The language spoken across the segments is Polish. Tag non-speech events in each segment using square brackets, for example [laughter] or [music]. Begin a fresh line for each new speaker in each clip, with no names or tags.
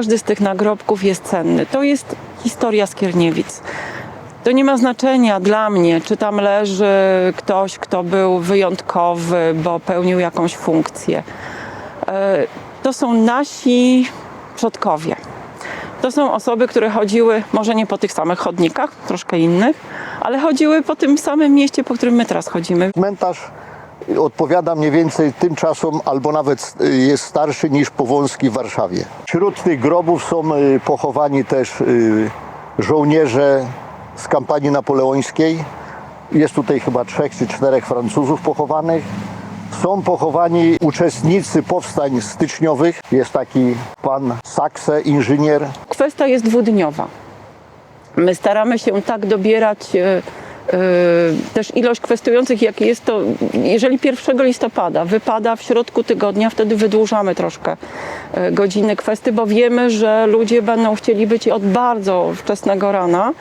Każdy z tych nagrobków jest cenny. To jest historia Skierniewic. To nie ma znaczenia dla mnie, czy tam leży ktoś, kto był wyjątkowy, bo pełnił jakąś funkcję. E, To są nasi przodkowie. To są osoby, które chodziły może nie po tych samych chodnikach, troszkę innych, ale chodziły po tym samym mieście, po którym my teraz chodzimy.
Cmentarz odpowiada mniej więcej tym czasom, albo nawet y, jest starszy niż Powązki w Warszawie. Wśród tych grobów są y, pochowani też y, żołnierze z kampanii napoleońskiej. Jest tutaj chyba trzech czy czterech Francuzów pochowanych. Są pochowani uczestnicy powstań styczniowych. Jest taki pan Sakse, inżynier,
Kwestia jest dwudniowa. My staramy się tak dobierać też ilość kwestujących, jak jest to, jeżeli 1 listopada wypada w środku tygodnia, wtedy wydłużamy troszkę e, godziny kwesty, bo wiemy, że ludzie będą chcieli być od bardzo wczesnego rana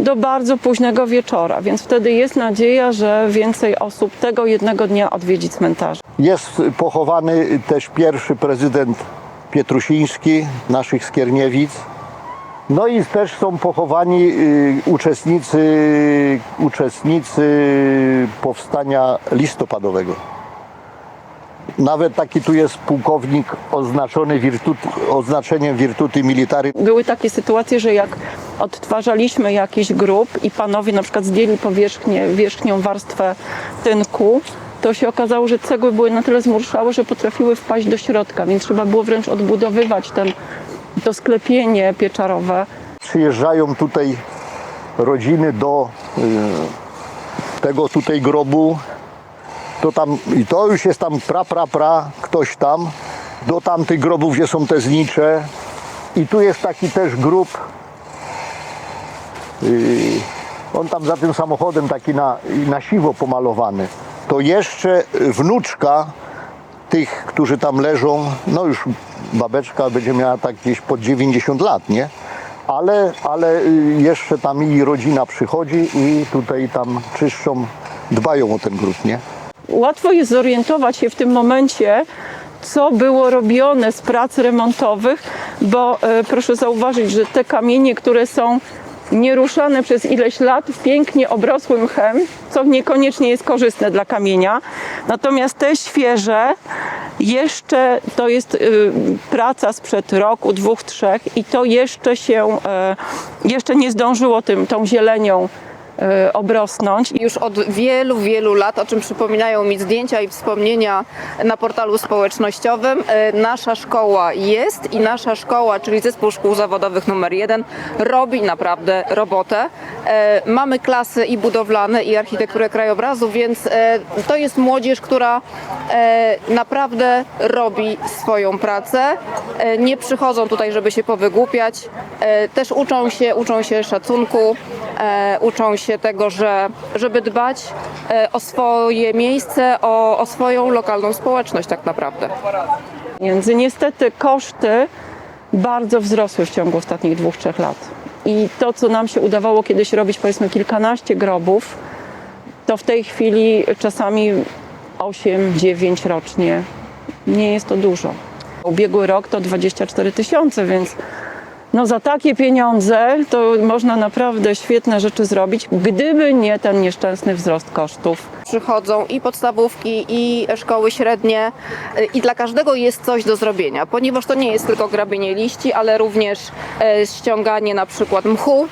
do bardzo późnego wieczora, więc wtedy jest nadzieja, że więcej osób tego jednego dnia odwiedzi cmentarze.
Jest pochowany też pierwszy prezydent Pietrusiński naszych Skierniewic. No i też są pochowani y, uczestnicy, uczestnicy powstania listopadowego. Nawet taki tu jest pułkownik oznaczony wirtut, oznaczeniem Virtuti Militari.
Były takie sytuacje, że jak odtwarzaliśmy jakiś grób i panowie na przykład zdjęli powierzchnię, wierzchnią warstwę tynku, to się okazało, że cegły były na tyle zmurszałe, że potrafiły wpaść do środka, więc trzeba było wręcz odbudowywać ten, to sklepienie pieczarowe.
Przyjeżdżają tutaj rodziny do y, tego tutaj grobu. To tam, I to już jest tam pra, pra, pra, ktoś tam. Do tamtych grobów, gdzie są te znicze. I tu jest taki też grób. Y, on tam za tym samochodem taki na, na siwo pomalowany. To jeszcze wnuczka tych, którzy tam leżą, no już babeczka będzie miała tak gdzieś pod 90 lat, nie? Ale, ale y, jeszcze tam jej rodzina przychodzi i tutaj tam czyszczą, dbają o ten grób, nie?
Łatwo jest zorientować się w tym momencie, co było robione z prac remontowych, bo e, proszę zauważyć, że te kamienie, które są nieruszane przez ileś lat, pięknie obrosły mchem, co niekoniecznie jest korzystne dla kamienia. Natomiast te świeże, jeszcze to jest y, praca sprzed roku, dwóch, trzech i to jeszcze się, e, jeszcze nie zdążyło tym, tą zielenią obrosnąć.
Już od wielu, wielu lat, o czym przypominają mi zdjęcia i wspomnienia na portalu społecznościowym, e, nasza szkoła jest i nasza szkoła, czyli Zespół Szkół Zawodowych numer 1, robi naprawdę robotę. E, Mamy klasy i budowlane, i architekturę krajobrazu, więc to jest młodzież, która naprawdę robi swoją pracę. Nie przychodzą tutaj, żeby się powygłupiać. Też uczą się, uczą się szacunku, uczą się tego, że, żeby dbać e, o swoje miejsce, o, o swoją lokalną społeczność tak naprawdę.
Niestety koszty bardzo wzrosły w ciągu ostatnich dwóch, trzech lat. I to, co nam się udawało kiedyś robić, powiedzmy kilkanaście grobów, to w tej chwili czasami 8, 9 rocznie. Nie jest to dużo. Ubiegły rok to 24 tysiące, więc no za takie pieniądze to można naprawdę świetne rzeczy zrobić, gdyby nie ten nieszczęsny wzrost kosztów.
Przychodzą i podstawówki, i szkoły średnie, i dla każdego jest coś do zrobienia, ponieważ to nie jest tylko grabienie liści, ale również e, ściąganie na przykład mchu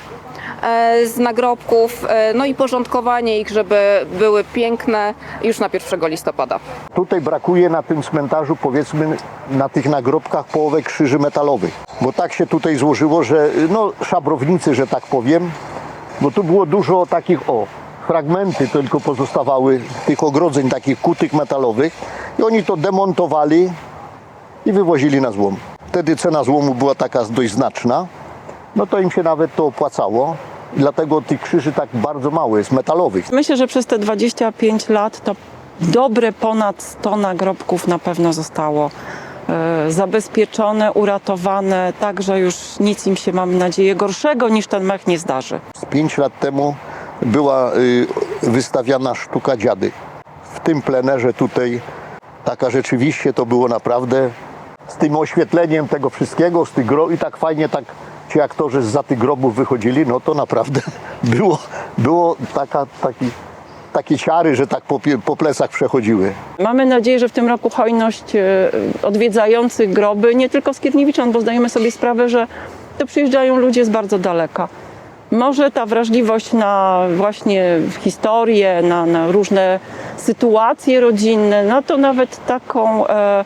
z nagrobków, e, no i porządkowanie ich, żeby były piękne już na 1 listopada.
Tutaj brakuje na tym cmentarzu, powiedzmy, na tych nagrobkach połowę krzyży metalowych. Bo tak się tutaj złożyło, że no, szabrownicy, że tak powiem, bo tu było dużo takich, o, fragmenty tylko pozostawały tych ogrodzeń takich kutych metalowych i oni to demontowali i wywozili na złom. Wtedy cena złomu była taka dość znaczna, no to im się nawet to opłacało. Dlatego tych krzyży tak bardzo mało jest, metalowych.
Myślę, że przez te 25 lat to dobre ponad 100 nagrobków na pewno zostało e, zabezpieczone, uratowane, tak że już nic im się, mam nadzieję, gorszego niż ten mech nie zdarzy.
Z pięć lat temu była y, wystawiana sztuka dziady. W tym plenerze tutaj taka rzeczywiście to było naprawdę z tym oświetleniem tego wszystkiego, z tych gro... i tak fajnie tak ci aktorzy za tych grobów wychodzili, no to naprawdę [laughs] było, było taka, taki, takie ciary, że tak po, po plecach przechodziły.
Mamy nadzieję, że w tym roku hojność e, odwiedzających groby, nie tylko z Kierniewiczan, bo zdajemy sobie sprawę, że to przyjeżdżają ludzie z bardzo daleka. Może ta wrażliwość na właśnie historię, na, na różne sytuacje rodzinne, na to nawet taką e,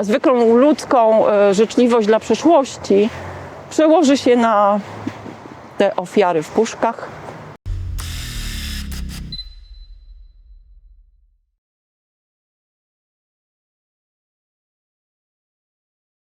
zwykłą ludzką e, życzliwość dla przeszłości przełoży się na te ofiary w puszkach,